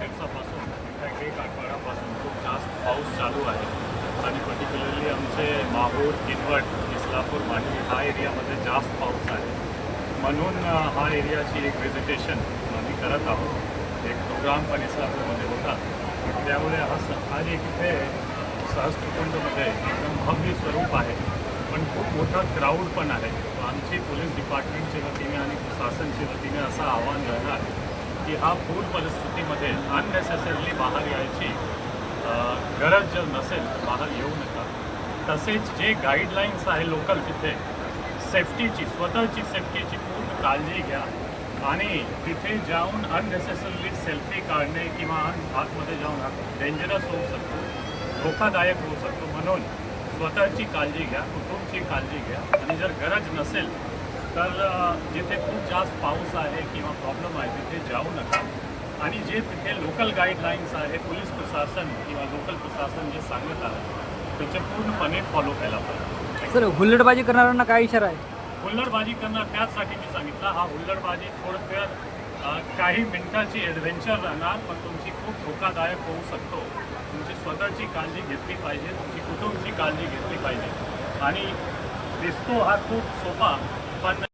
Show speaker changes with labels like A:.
A: दिवसापासून इनफॅक्ट एक आठवड्यापासून खूप जास्त पाऊस चालू आहे. आणि पर्टिक्युलरली आमचे माहूर किनवट इस्लापूर मांडवी हा एरियामध्ये जास्त पाऊस आहे. म्हणून हा एरियाची एक व्हिजिटेशन आम्ही करत आहोत. एक प्रोग्राम पण इस्लापूरमध्ये होता. त्यामुळे हा स आणि एक इथे सहस्त्रकुंडमध्ये एकदम भव्य स्वरूप आहे. पण खूप मोठा क्राऊड पण आहे. आमची पोलीस डिपार्टमेंटच्या वतीने आणि प्रशासनच्या वतीने असं आव्हान राहणार की हा पूर परिस्थितीमध्ये अननेसेसरली बाहेर यायची गरज जर नसेल तर बाहेर येऊ नका. तसेच जे गाईडलाईन्स आहे लोकल तिथे सेफ्टीची स्वतःची सेफ्टीची पूर्ण काळजी घ्या. आणि तिथे जाऊन अननेसेसरली सेल्फी काढणे किंवा आतमध्ये जाऊन डेंजरस होऊ शकतो धोकादायक होऊ शकतो म्हणून स्वतःची काळजी घ्या कुटुंबची काळजी घ्या. आणि जर गरज नसेल तर जिथे खूप जास्त पाऊस आहे किंवा प्रॉब्लेम आहे तिथे जाऊ नका. आणि जे तिथे लोकल गाईडलाईन्स आहे पोलीस प्रशासन किंवा लोकल प्रशासन जे सांगत आहे त्याचे पूर्णपणे फॉलो केला पाहिजे.
B: सर हुल्लडबाजी करणाऱ्यांना काय इशारा आहे?
A: हुल्लडबाजी करणं त्याचसाठी मी सांगितलं हा हुल्लडबाजी थोडं वेळ अ, काही मिनिटाची ॲडव्हेंचर राहणार पण तुमची खूप धोकादायक होऊ शकतो. तुमची स्वतःची काळजी घेतली पाहिजे तुमची कुटुंबची काळजी घेतली पाहिजे. आणि दिसतो हा खूप सोपा पण